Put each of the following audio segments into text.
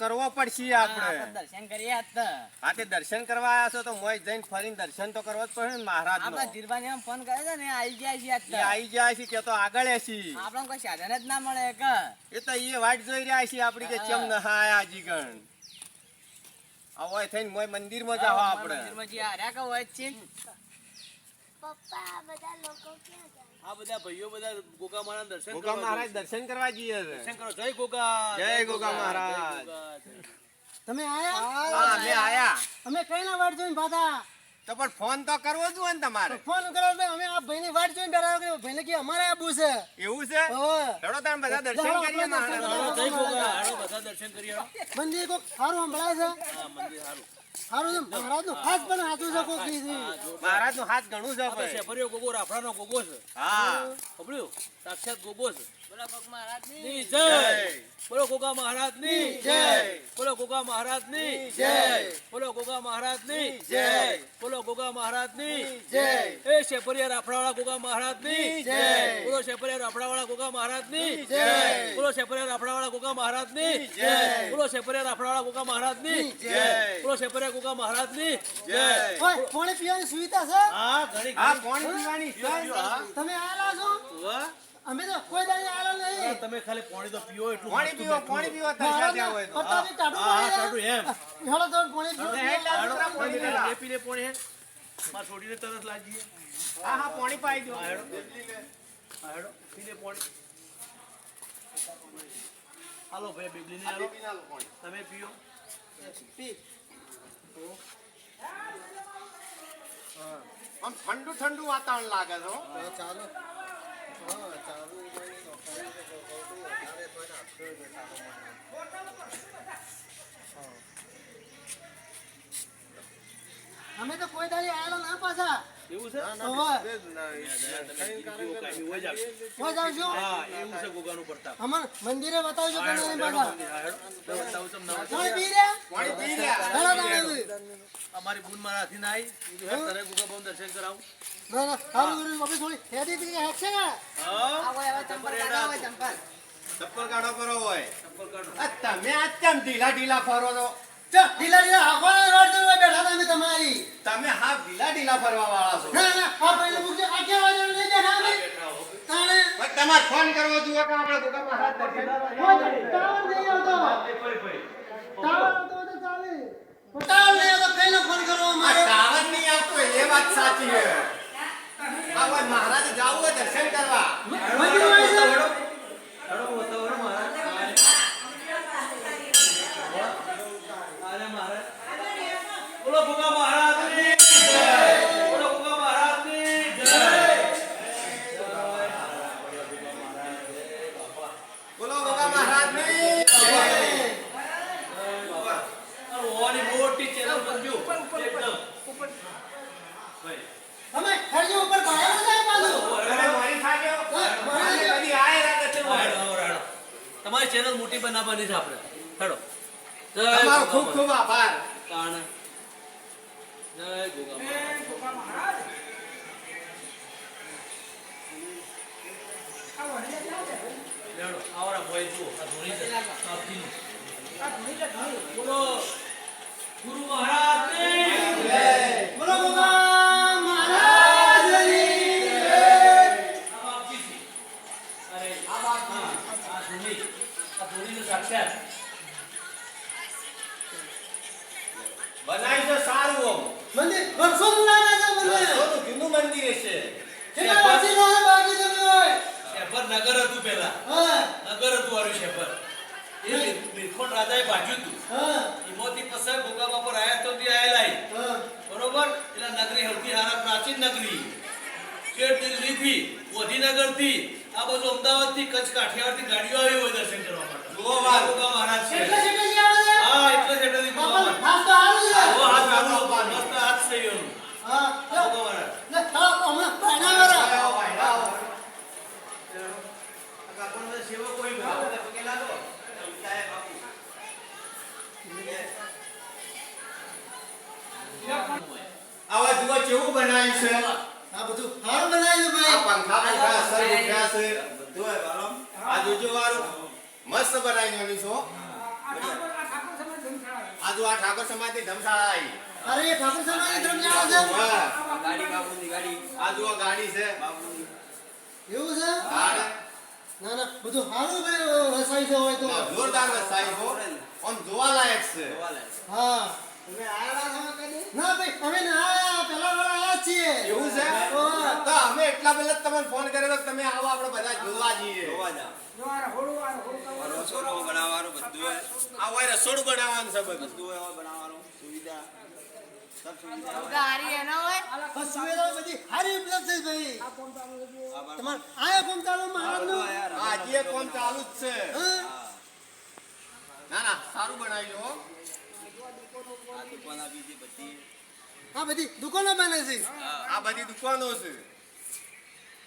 કરવો પડશે આપણે. દર્શન કરીએ હા તે. દર્શન કરવા આવ્યા છો તો મોય જઈને ફરીને દર્શન તો કરવો જ પડે ને મહારાજ આપણા ધીરબાને એમ ફોન કર્યો છે ને આવી ગયા છીએ આજ આવી જાય છે કે તો આગળ એસી આપણને કોઈ સાધન જ ના મળે કે એ તો એ વાટ જોઈ રહ્યા છે આપણી કે ચમ ન આયા જીગણ આવો થઈને મોય મંદિરમાં જાવ આપણે. મંદિરમાં જી હાર્યા કે હોય છે પપ્પા બધા લોકો ક્યાં આ બધા ભાઈઓ બધા ગોગા મહારાજ દર્શન ગોગા મહારાજ દર્શન કરવા જઈએ દર્શન કરો. જય ગોગા. જય ગોગા મહારાજ. તમે આયા? હા અમે આયા. અમે કઈ ના વાટ જોઈને પાછા તો પણ ફોન તો કરવો જ હોય ને તમારે. ફોન કરો એટલે અમે આ ભાઈની વાટ જોઈને બેઠા કે ભાઈને કે અમારે આબુ છે. એવું છે? ચડો તમે બધા દર્શન કરીએ મારા જય ગોગા. હાલો બધા દર્શન કરીએ. મંદિર કોક સારું સંભળાય છે? હા મંદિર સારું. સારું વાળા મહારાજનું ખાસ પણ સાચું છે કોક મહારાજનું હાથ ઘણું છે ભાઈ શેફરીઓ ગોગો રાફડાનો ગોગો છે હા ખબર્યું સાક્ષાત ગોગો છે બોલો કોક મહારાજની. ની જય બોલો ગોગા મહારાજની જય. બોલો ગોગા મહારાજની જય. બોલો ગોગા મહારાજની જય. બોલો ગોગા મહારાજની જય. એ શેફરિયા રાફડાવાળા ગોગા મહારાજની જય. બોલો શેફરિયા રાફડાવાળા ગોગા મહારાજની જય. બોલો શેફરિયા રાફડાવાળા ગોગા મહારાજની જય. બોલો શેફરિયા રાફડાવાળા ગોગા મહારાજની જય. બોલો શેફરિયા ગોગા મહારાજની. જય. ઓય પીવાની સુવિધા છે? હા ઘણી હા કોણ પીવાની તમે આલા છો? અમે તો કોઈ દાડી આલા નહીં. તમે ખાલી પાણી તો પીઓ એટલું પાણી પીઓ પાણી પીઓ તરસ્યા ત્યાં હોય તો. પત્તાથી ટાઢું હા, હા, એમ. હેળો તો પાણી પીઓ. હેડ પાણી પીને પાણી હે માં છોડીને તરસ લાગી હે. હા હા પાણી પાઈ દો. હેડો. હેડો. પીને પાણી. હાલો ભાઈ બેબલીને હાલો. તમે પીઓ. આમ ઠંડુ ઠંડુ વાતાવરણ લાગે છે ચાલુ અમે તો કોઈ દાડી આયેલા ના પાછા એવું છે મંદિરે બતાવજો કે નહીં પાછા મંદિર, હા, હેડો. તો બતાવું તમને હવે. પાણી પી રહ્યા પાણી પી રહ્યા હેળો તાણે. અમારી બુન મારા હાથી ના આવી ગુગા ગોગા બાબુ દર્શન કરાવું. ના ના સારું કર્યું. આપણે થોડી હેડી કે હેક છે કે હા? હવે ચંપલ કાઢો, ચંપલ. ચંપલ. કાઢો કરો હોય. ચંપલ કાઢો. આ તમે આ કેમ ઢીલા ઢીલા ફરો છો? ચા ઢીલા ઢીલા હાંકવાના રોડ પર બેઠા તમે તમારી. તમે હા ઢીલા ઢીલા ફરવા વાળા છો. ના ના આ પહેલા મૂકજો. આ કેવા જણ લઈ બેઠા અમે તાણે ભાઈ તમારે ફોન કરવો જુઓ કે આપણે ગોગા મહારાજ દર્શન કરવા કોઈ ટાવર નહીં આવતો તો ચાલે કઈનો ફોન કરવો આ અમારે ટાવર નહીં આવતો એ વાત સાચી છે. આ મહારાજ જાવું દર્શન કરવા. મોટી ચેનલ બનજો. ઉપર. ભાઈ. તમે હરજી ઉપર ભાડે જાય પાછું. અરે મારી થાક્યો? મારી બધી આય રાત છે હેડો. તમારી ચેનલ મોટી બનાવવાની છે આપણે. હેડો. તમારો ખૂબ ખૂબ આભાર. કારણ જય ગોગા મહારાજ. લેડો, આવરા ભાઈ જુઓ, આ ધોની છે, આ પીનું. બોલો. ગુરુ મહારાજની બોલો ગોગા મહારાજની આ બાપજી છે. અરે, આ બાપ, આ ધોણી. આ ધોણીનું સાક્ષાત. બનાવી તો સારું. મંદિર વર્ષો છે મંદિર જૂનું મંદિર છે. કેટલા વર્ષથી ના બાકી તમે શેફર નગર હતું પેલા હા. નગર હતું વાળું શેફર. એ બિરખોટ રાજાએ બાજ્યું હતું. હા. એમાંથી પછી ગોગા બાપા આયા તો આયેલા બરોબર? એટલે નગરી સૌથી હારા પ્રાચીન નગરી. શેઠ દિલ્હીથી ગાંધીનગરથી આ બધું અમદાવાદથી કચ્છ કાઠિયાવાડથી ગાડીઓ આવી હોય દર્શન કરવા માટે. વાત. મહારાજ છે. આવે હા એટલે શેઠથી ગોગા બાપા હાથ તો હારું છે. આવો હાથ ચાલુ મસ્ત હાથ છે એનું. હા. મહારાજ. પાણા વાળા આવો ભાઈ, આવો. સેવક હોય બધા. પગે લાગો. ચાય બાપુ. આવા જુઓ કેવું બનાવ્યું છે. આ બધું હારું બનાવ્યું આ પંખા પંખા અસર ઉઠ્યા છે. બધું હોય વાળો. આ જોજો વાળો. મસ્ત બનાવ્યું છે. આજુ આ ઠાકોર આવી. અરે ઠાકોર છે. ગાડી બાબુની ગાડી. આ ગાડી છે. એવું છે? ના ના બધું સારું ભાઈ વસાઈ છે હોય તો. જોરદાર વસાઈ હો. આમ જોવાલાયક છે. હા. ના ભાઈ અમે ના આયા પેલા વાળા આયા છીએ. એવું છે? તો અમે એટલા પહેલા તમને ફોન કર્યો તમે આવો આપણે બધા જોવા જઈએ. રસોડું બનાવવાનું બધું આ હોય રસોડું બનાવવાનું છે બધું. બધું હોય બનાવવાનું સુવિધા. હારી એના હોય? બસ સુવિધાઓ બધી. સારી ઉપલબ્ધ છે ભાઈ. તમારે આયા કોમ ચાલુ મહારાજનું હા, હજી એક કામ ચાલુ જ છે. હા? ના ના સારું બનાવી લો હો. આ દુકાન આવી છે. બધી આ બધી દુકાનો બને છે આ બધી દુકાનો છે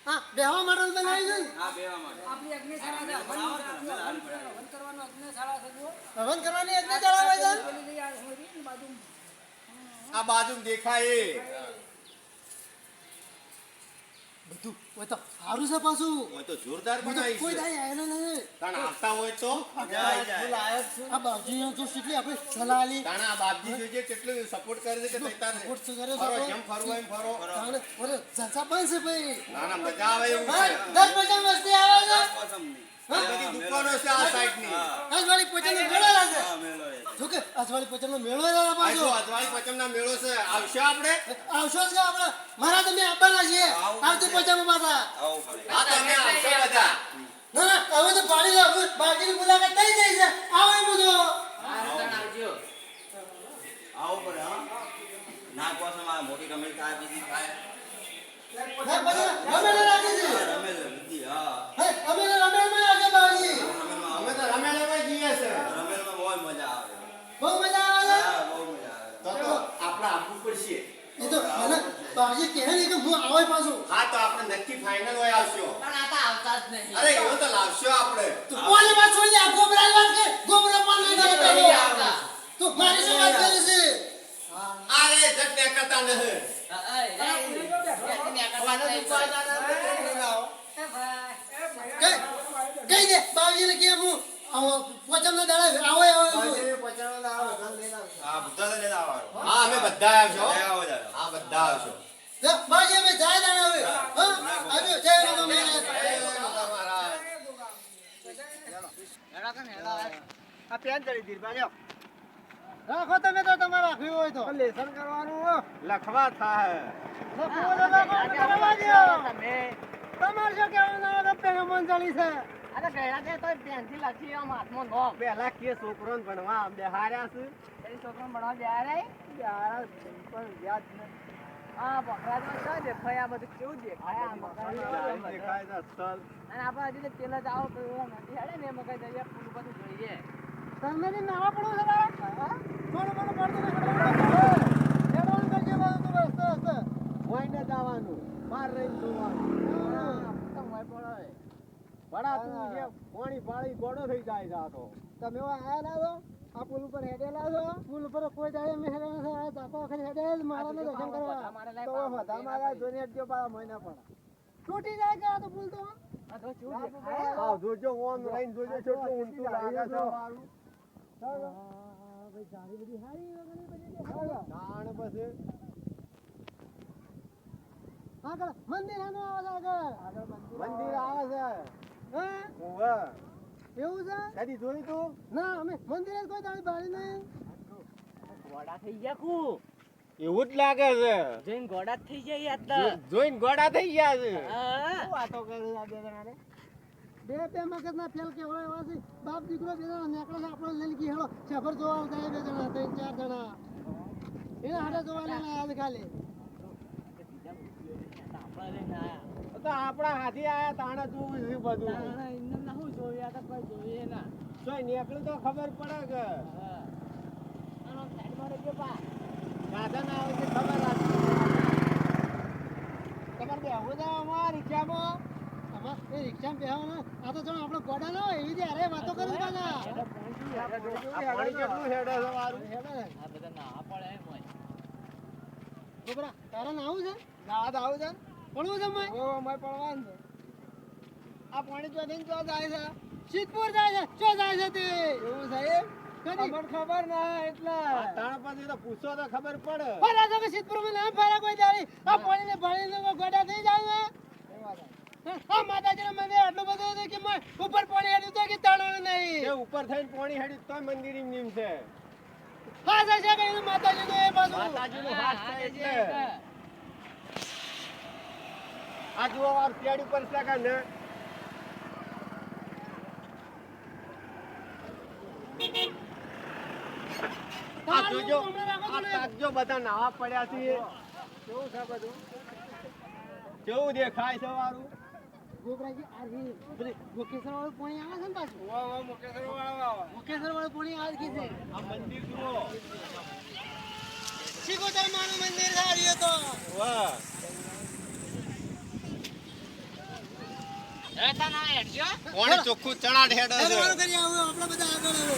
હા બેહવા માટે. બનાવી છે ને? આ બેવા માટે હવન કરવાની છે આ બાજુ દેખાય. બધું. હોય તો સારું છે પાછું. હોય તો જોરદાર બનાવી કોઈ દાય આયેલો નહીં તાણ આવતા હોય તો આ બાજુ જો કેટલી આપણે સલાલી તાણ આ બાપજી જોજે કેટલું સપોર્ટ કરે છે કે તૈતાર તારે સપોર્ટ તો કર્યો છે. જેમ ફરવું એમ ફરો. તાણ ઓરે જસા પણ છે ભાઈ. ના ના મજા આવે એવું છે. દસ મજા મસ્તી આવે છે. બધી દુકાનો છે. આ સાઈડની. આજવાળી પોચાનો મેળો એ જો કે આજવાળી પોચાનો મેળો લાગે પાછો અજવાળી પચમના મેળો છે. આવશે આપણે? આવશો જ આપણે. મારા તમે આપવાના છીએ. આવતી પોચામાં પાછા આવો તમે આવશે બધા. ના ના હવે તો પાડી જાવ બાકીની મુલાકાત થઈ જાય છે. આવો એ બધું આવો પડે હા. ના કોસમ આ મોટી કંપની થાય બીજી થાય. રમેલા લાગે છે. રમે છે હા. હે અમે તો રમેલમાં લાગે બાજી રમેલમાં અમે તો રમેલામાં જઈએ છે રમેલમાં બહુ મજા આવે બહુ મજા આવે તો તો આપણે આપવું પડશે એ તો મને તો આજે કહે ને કે હું આવે પાછું હા તો આપણે નક્કી ફાઇનલ હોય આવશો પણ આ તો આવતા જ નહીં અરે એવો તો લાવશો આપણે તું કોની વાત છોડી આ ગોબરા વાત કે ગોબરા પણ નહીં કરે. તું મારી શું વાત કરે છે અરે જગ ને કરતા નહીં કઈ કઈ દે બાજીને કે હું આવો હોય તો. આવો કરવાનું લખવા થાય. લખવા લેતા તમારે શું અમે બધા મન ચાલી જાવ હા બધા આવશો તો બાજી અમે જાય દાડે હવે હા આવજો જય રામ મહારાજ જય માતા મહારાજ. રાખો તમે તો તમારે આ બકરા તો લેસન કરવાનું લખવા થાય તમારે શું કહેવાનું ના આવે પેલો ચડી છે પેલા કે છોકરો ભણવા બેહાર્યા છે દેખાય છે સ્થળ. તમે ને નાવા પડવું છે તારે? પડતું નથી. કરજે બધું તું રસ્તે રસ્તે. મોઈને જવાનું બહાર રહીને જોવાનું. ભણાતું છે પાણી પાણી ગોડો થઈ જાય છે આ તો તમે આયા ના છો? આ પુલ ઉપર હેડેલા છો? પુલ ઉપર કોઈ દાડે મેં હેડેલા છે. આ જાતા વખતે હેડેલ ને દર્શન કરવા. તો બધા મારા જોઈને હટજો પાછા મહિના પણ તૂટી જાય કે આ તો પુલ તો? હા જોજો ઓમ રહીને જોજો કેટલું ઊંચું લાગે છે હા, ભાઈ ગાડી બધી હારી વગરની બધી દેખાય તાણ પછી આગળ મંદિર આનું આવે છે આગળ. મંદિર આવે છે હા? ઓવે એવું છે? કદી જોયું તું. ના અમે મંદિરે કોઈ દાડે બાળી નહીં. એવું જ લાગે છે. જઈને ગોડા થઈ જાય જો- જોઈને ગોડા થઈ ગયા છે. યાર વાતો કરે આ બે જણાને? બે બે મગજ ના ફેલ કે હોય એવા છે. બાપ દીકરો બે જણા નેકળે છે આપણો લઈને હેડો સફર જોવા આવતા બે જણા ત્રણ ચાર જણા. એના હાડે જોવા લઈને આજ ખાલી. ખાલી તો આપણા હાથી આયા તાણે છે બધું? જોઈ નીકળ્યું તો ખબર પડે કે? સાધન આવે છે ખબર રાખી તમારે બેહવું છે આમાં? રિક્ષામાં? એ રિક્ષામાં બેહવાનું? આ તો જાણે આપણો ગોડા ના એવી રીતે અરે વાતો કરી આ પાણી કેટલું હેડે છે મારું? હેડે ને. છોકરા તારે નાવું છે? ના આવું છે પડવું? ઓ પડવાનું આ પાણી ચોથી ચો જાય છે. સિદ્ધપુર જાય છે. ચો જાય છે તે? એવું છે એમ? ખબર ના એટલે. તાણ પછી તો પૂછો તો ખબર પડે. ફરા તો કે સિદ્ધપુરમાં નામ ફરા કોઈ દાડી? આ પાણીને પાણીને ગોડા થઈ જાય ને? આ માતાજીના મંદિર આટલું બધું હતું કે ઉપર પાણી હેડ્યું તો કે તણું નહીં? ઉપર થઈને પોણી હેડી તોય મંદિર એમ છે. હા છે કે એનું એ બાજુ હાથ છે આ જુઓ આ પેડ ઉપર છે. ને આ જોજો આ તાકજો બધા નાવા પડ્યા છે. કેવું છે બધું? કેવું દેખાય છે વાળું ગોબરાજી આ મુકેશ્વર વાળું પાણી આવે છે ને પાછું? મુકેશ્વર વાળું પાણી આવે છે છે. આ મંદિર જુઓ. શીખોતર માનું મંદિર આ તો. વાહ. કોણ ચોખ્ખું ચણા આવું આપણે બધા આગળ આવો.